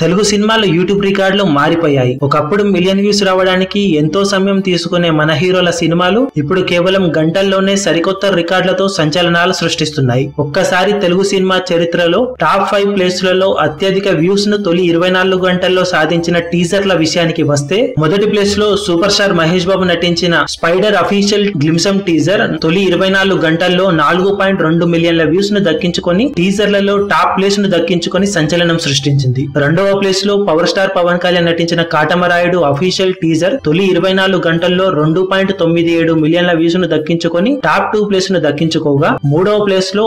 తెలుగు సినిమాలు యూట్యూబ్ రికార్డులు మారిపోయాయి. ఒకప్పుడు మిలియన్ వ్యూస్ రావడానికి ఎంతో సమయం తీసుకునే మన హీరోల సినిమాలు ఇప్పుడు కేవలం గంటల్లోనే సరికొత్త రికార్డులతో సంచలనాలు సృష్టిస్తున్నాయి. ఒక్కసారి తెలుగు సినిమా చరిత్రలో టాప్ ఫైవ్ ప్లేస్లలో అత్యధిక వ్యూస్ను తొలి ఇరవై నాలుగు గంటల్లో సాధించిన టీజర్ల విషయానికి వస్తే మొదటి ప్లేస్లో సూపర్ స్టార్ మహేష్ బాబు నటించిన స్పైడర్ అఫీషియల్ గ్లిమ్సమ్ టీజర్ తొలి ఇరవై నాలుగు గంటల్లో నాలుగు పాయింట్ రెండు మిలియన్ల వ్యూస్ను దక్కించుకొని టీజర్లలో టాప్ ప్లేస్ను దక్కించుకొని సంచలనం సృష్టించింది. రెండో రెండవ ప్లేస్లో పవర్ స్టార్ పవన్ కళ్యాణ్ నటించిన కాటమరాయుడు అఫీషియల్ టీజర్ తొలి ఇరవై నాలుగు గంటల్లో రెండు పాయింట్ తొమ్మిది ఏడు మిలియన్ల వ్యూస్ను దక్కించుకొని టాప్ టూ ప్లేస్ను దక్కించుకోగా మూడవ ప్లేస్లో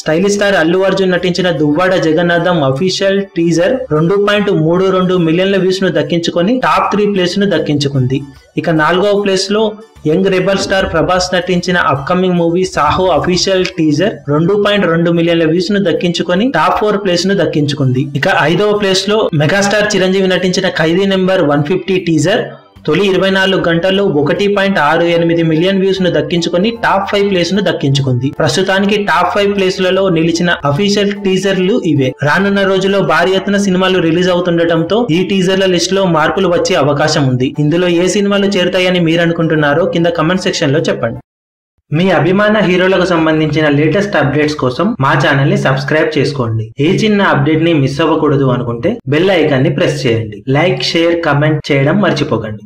స్టైలిష్ స్టార్ అల్లు అర్జున్ నటించిన దువ్వాడ జగన్నాథం అఫీషియల్ టీజర్ రెండు పాయింట్ మూడు రెండు మిలియన్ల వ్యూస్ను దక్కించుకొని టాప్ త్రీ ప్లేస్ను దక్కించుకుంది. ఇక నాలుగవ ప్లేస్లో యంగ్ రెబల్ స్టార్ ప్రభాస్ నటించిన upcoming movie Saaho official teaser రెండు పాయింట్ రెండు మిలియన్ల వ్యూస్ను దక్కించుకొని టాప్ ఫోర్ ప్లేస్ను దక్కించుకుంది. ఇక ఐదవ ప్లేస్లో మెగాస్టార్ చిరంజీవి నటించిన Khaidi number one fifty teaser తొలి ఇరవై నాలుగు గంటల్లో ఒకటి పాయింట్ ఆరు ఎనిమిది మిలియన్ వ్యూస్ను దక్కించుకొని టాప్ ఫైవ్ ప్లేస్ను దక్కించుకుంది. ప్రస్తుతానికి టాప్ ఫైవ్ ప్లేస్లలో నిలిచిన అఫీషియల్ టీజర్లు ఇవే. రానున్న రోజుల్లో భారీ ఎత్తున సినిమాలు రిలీజ్ అవుతుండటంతో ఈ టీజర్ల లిస్ట్లో మార్పులు వచ్చే అవకాశం ఉంది. ఇందులో ఏ సినిమాలు చేరుతాయని మీరు అనుకుంటున్నారో కింద కమెంట్ సెక్షన్లో చెప్పండి. మీ అభిమాన హీరోలకు సంబంధించిన లేటెస్ట్ అప్డేట్స్ కోసం మా ఛానల్ని సబ్స్క్రైబ్ చేసుకోండి. ఏ చిన్న అప్డేట్ని మిస్ అవ్వకూడదు అనుకుంటే బెల్ ఐకాన్ని ప్రెస్ చేయండి. లైక్ షేర్ కమెంట్ చేయడం మర్చిపోకండి.